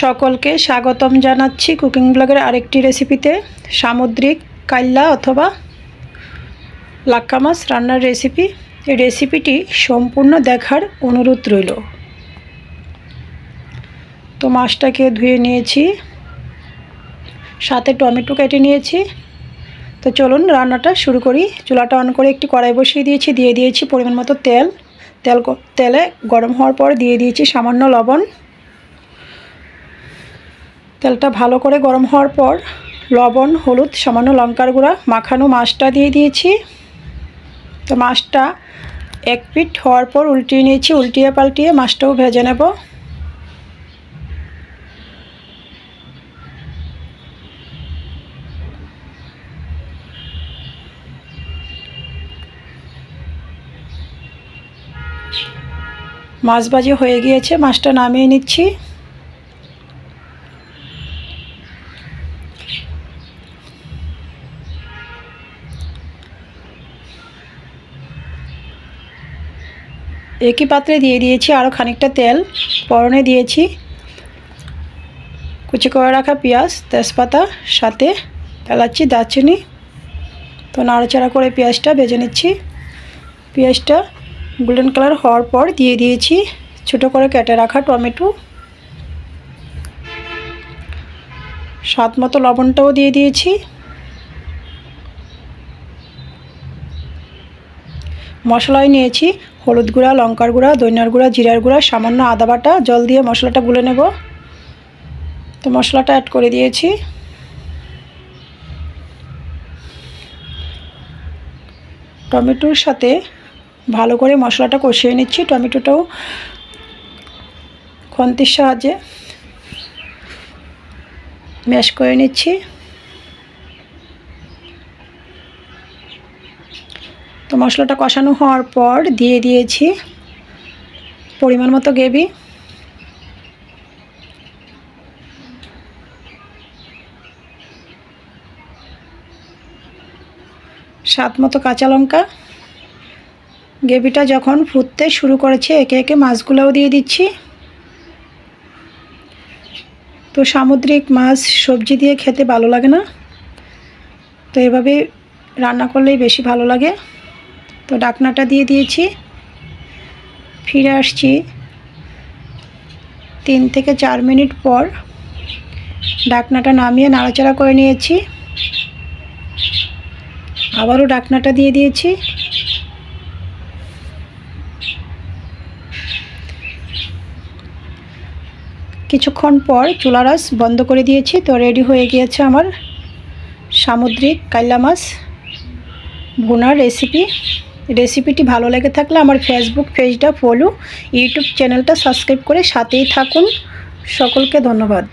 সকলকে স্বাগতম জানাচ্ছি কুকিং ব্লগের আরেকটি রেসিপিতে। সামুদ্রিক কাল্লা অথবা লাক্কা মাছ রান্নার রেসিপি। এই রেসিপিটি সম্পূর্ণ দেখার অনুরোধ রইল। তো মাছটাকে ধুয়ে নিয়েছি, সাথে টমেটো কেটে নিয়েছি। তো চলুন রান্নাটা শুরু করি। চুলাটা অন করে একটি কড়াই বসিয়ে দিয়েছি, দিয়ে দিয়েছি পরিমাণ মতো তেল। তেল তেলে গরম হওয়ার পর দিয়ে দিয়েছি সামান্য লবণ। তেলটা ভালো করে গরম হওয়ার পর লবণ, হলুদ, সামান্য লঙ্কার গুঁড়া, মাখানো মাছটা দিয়ে দিয়েছি। তো মাছটা এক পিঠ হওয়ার পর উল্টিয়ে নিয়েছি, উল্টিয়ে পাল্টিয়ে মাছটাও ভেজে নেব। মাছ ভাজি হয়ে গিয়েছে, মাছটা নামিয়ে নিচ্ছি। একই পাত্রে দিয়ে দিয়েছি আরও খানিকটা তেল। পরনে দিয়েছি কুচি করে রাখা পেঁয়াজ, তেজপাতা, সাথে এলাচি, দারচিনি। তো নাড়াচাড়া করে পেঁয়াজটা ভেজে নিচ্ছি। পেঁয়াজটা গোল্ডেন কালার হওয়ার পর দিয়ে দিয়েছি ছোটো করে কেটে রাখা টমেটো। স্বাদ মতো লবণটাও দিয়ে দিয়েছি। মশলায় নিয়েছি। হলুদ গুঁড়া, লঙ্কার গুঁড়া, ধনিয়ার গুঁড়া, জিরার গুঁড়া, সামান্য আদা বাটা। জল দিয়ে মশলাটা গুলে নেব। তো মশলাটা অ্যাড করে দিয়েছি। টমেটোর সাথে ভালো করে মশলাটা কষিয়ে নিচ্ছি। টমেটোটাও খন্তির সাহায্যে ম্যাশ করে নিচ্ছি। তো মশলাটা কষানো হওয়ার পর দিয়ে দিয়েছি পরিমাণ মতো গ্রেভি। স্বাদ মতো কাঁচা লঙ্কা। গ্রেভিটা যখন ফুটতে শুরু করেছে, একে একে মাছগুলোও দিয়ে দিচ্ছি। তো সামুদ্রিক মাছ সবজি দিয়ে খেতে ভালো লাগে না। তো এভাবে রান্না করলেই বেশি ভালো লাগে। তো ডাকনাটা দিয়ে দিয়েছি। ফিরে আসছি তিন থেকে চার মিনিট পর। ডাকনাটা নামিয়ে নাড়াচাড়া করে নিয়েছি। আবারও ডাকনাটা দিয়ে দিয়েছি। কিছুক্ষণ পর চুলারাস বন্ধ করে দিয়েছি। তো রেডি হয়ে গিয়েছে আমার সামুদ্রিক কাইলা মাছ ভুনার রেসিপি রেসিপিটি ভালো লেগে থাকলে আমার ফেসবুক পেজটা ফলো ইউটিউব চ্যানেলটা সাবস্ক্রাইব করে সাথেই থাকুন। সকলকে ধন্যবাদ।